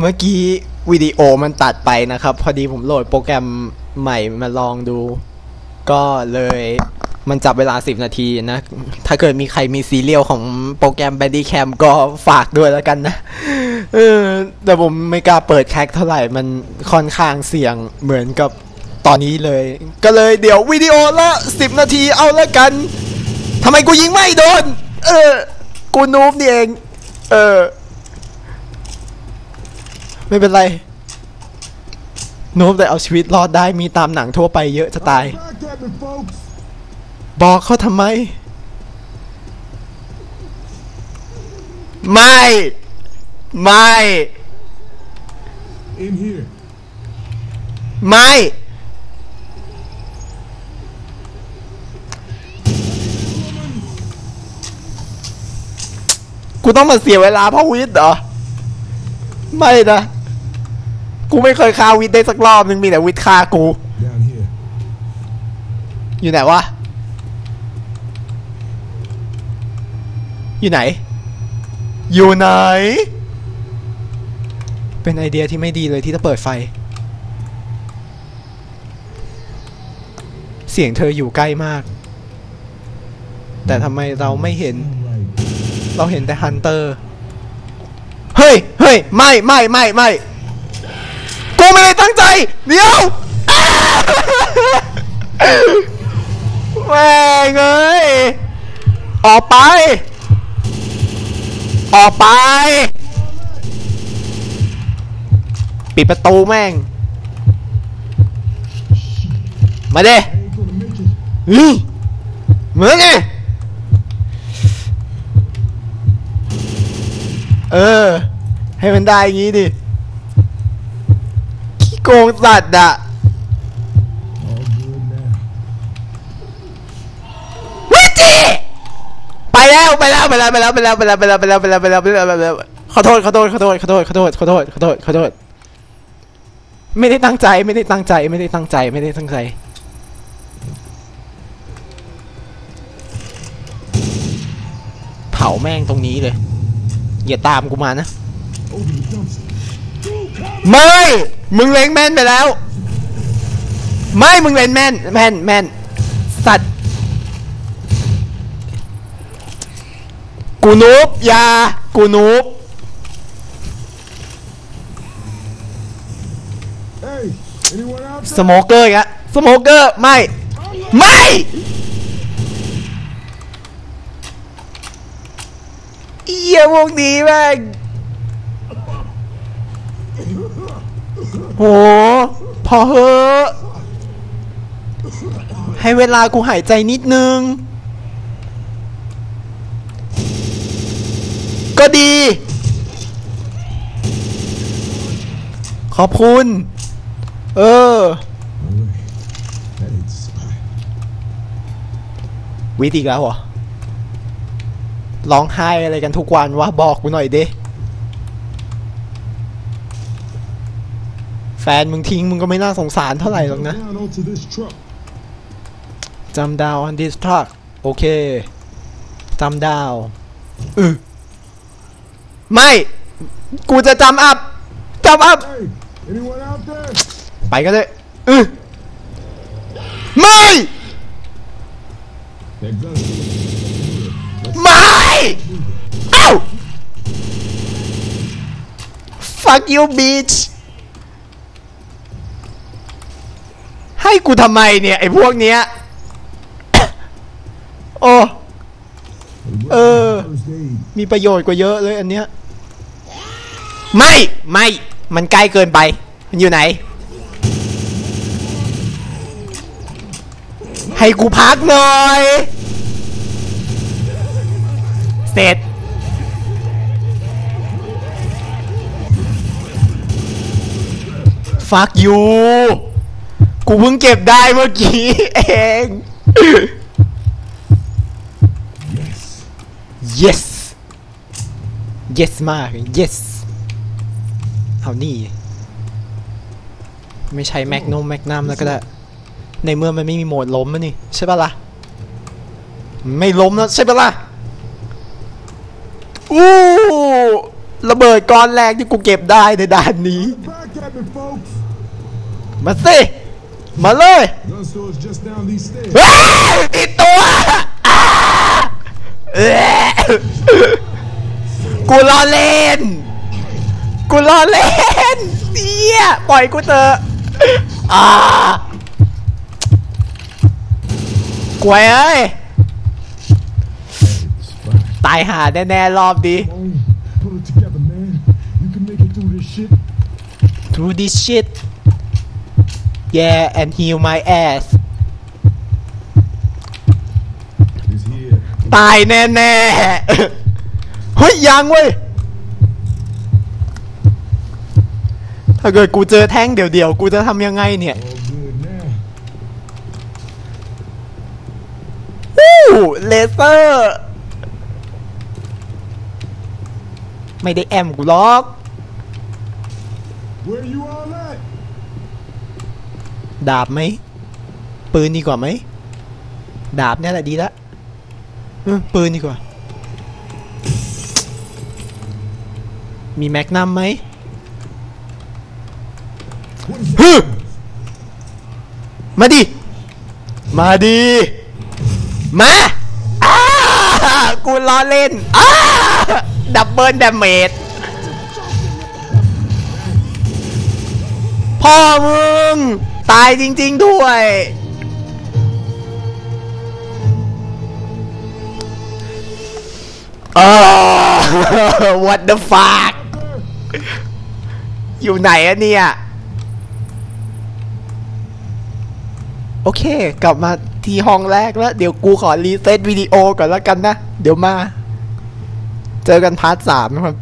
เมื่อกี้วิดีโอมันตัดไปนะครับ พอดีผมโหลดโปรแกรมใหม่มาลองดู ก็เลยมันจับเวลา 10 นาทีนะ ถ้าเกิดมีใครมีซีเรียลของโปรแกรม b a d y Cam ก็ฝากด้วยแล้วกันนะเออแต่ผมไม่กล้าเปิดแคคเท่าไหร่มันค่อนข้างเสี่ยงเหมือนกับตอนนี้เลย ก็เลยเดี๋ยววิดีโอละ 10 นาทีเอาล้วกันทำไมกูยิงไม่โดน เออ กูนูบนี่เอง เออ ไม่เป็นไร โน้มแต่เอาชีวิตรอดได้มีตามหนังทั่วไปเยอะจะตาย Back at me, folks. บอกเขาทำไม ไม่ ไม่ In here. ไม่กูต้องมาเสียเวลาเพราะวิทย์เหรอ ไม่นะ กูไม่เคยฆ่าวิทย์ได้สักรอบนึงมีแต่วิทย์ฆ่ากู Down here. อยู่ไหนวะ อยู่ไหน อยู่ไหน เป็นไอเดียที่ไม่ดีเลยที่จะเปิดไฟ เสียงเธออยู่ใกล้มาก แต่ทำไมเราไม่เห็น Right. เราเห็นแต่ฮันเตอร์ เฮ้ย เฮ้ย ไม่ ไม่ ไม่ ไม่ กูไม่ได้ตั้งใจ เดี๋ยวแม่งเอ้ยออกไป ออกไป ปิดประตูแม่ง มาเด้ I ain't gonna make it. อืมเหมือนไงเออ ให้มันได้อย่างงี้ดิ งสัตว์อะวิจิไปแล้วไปแล้วไปแล้วไปแล้วไปแล้วไปแล้วไปแล้วไปแล้วไปแล้วไปแล้วไปแล้วไปแล้วขอโทษขอโทษขอโทษขอโทษขอโทษขอโทษขอโทษขอโทษไม่ได้ตั้งใจไม่ได้ตั้งใจไม่ได้ตั้งใจไม่ได้ตั้งใจเผาแม่งตรงนี้เลยอย่าตามกูมานะ ไม่ มึงเล็งแม่นไปแล้ว ไม่ มึงเล็งแม่น แม่น แม่น สัตว์ กูนูบอยา กูนูบ Hey, anyone out สโมเกอร์อีกอะสโมเกอร์ ไม่ ไม่เอี้ยพวกนี้แม่ง โห พอเหอะให้เวลากูหายใจนิดนึง ก็ดี ขอบคุณ เออ วิธีแล้วเหรอร้องไห้อะไรกันทุกวันวะบอกกูหน่อยดิ แฟนมึงทิ้งมึงก็ไม่น่าสงสารเท่าไหร่หรอกนะ Down onto this truck. จำดาว on this truck โอเคจำดาวอือไม่ กูจะจำอัพจำอัพ Hey, anyone out there? ไปก็ได้อือไม่ That gun's still ไม่เอ้า fuck you bitch ให้กูทำไมเนี่ย ไอ้พวกเนี้ย โอ้ Hey, Uh. first aid. มีประโยชน์กว่าเยอะเลยอันเนี้ย ไม่ ไม่ มันใกล้เกินไป มันอยู่ไหน ให้กูพักหน่อย เสร็จฟักยู กูเพิ่งเก็บได้เมื่อกี้เอง yes yes มาก yes เอานี่ ไม่ใช้แมกนมแมกนัมแล้วก็ได้ ในเมื่อมันไม่มีโหมดล้มอะนี่ ใช่ปะล่ะ ไม่ล้มแล้วใช่ปะล่ะ อู้ระเบิดก้อนแรกที่กูเก็บได้ในด่านนี้ มาสิ มาเลย Gun store's just down these stairs. ว้าวติดตัวอ้าเอ๊ะกูล้อเล่น กูล้อเล่นเตี้ยปล่อยกูเถอะอ่ากวยเอ้ย It's fine. ตายหาแน่ๆรอบดี Come on, pull yeah and heal my ass He's here. ตายแน่ๆเฮ้ยยังเว้ย ถ้าเกิดกูเจอแท่งเดี่ยวๆ กูจะทำยังไงเนี่ย All good now. วู้เลเซอร์ ไม่ได้แอมกูล็อก Where you all at? ดาบไหม ปืนดีกว่าไหม ดาบเนี่ยแหละดีละปืนดีกว่า มีแม็กนัมไหมฮึมาดิ มาดิ มาอ้ากูล้อเล่นดับเบิลดาเมจพ่อมึง ตายจริง ๆ ด้วยเออ what the fuck อยู่ไหนอะเนี่ย โอเค กลับมาที่ห้องแรกแล้ว เดี๋ยวกูขอรีเซ็ตวิดีโอก่อนแล้วกันนะ เดี๋ยวมา เจอกันพาร์ทสามนะครับ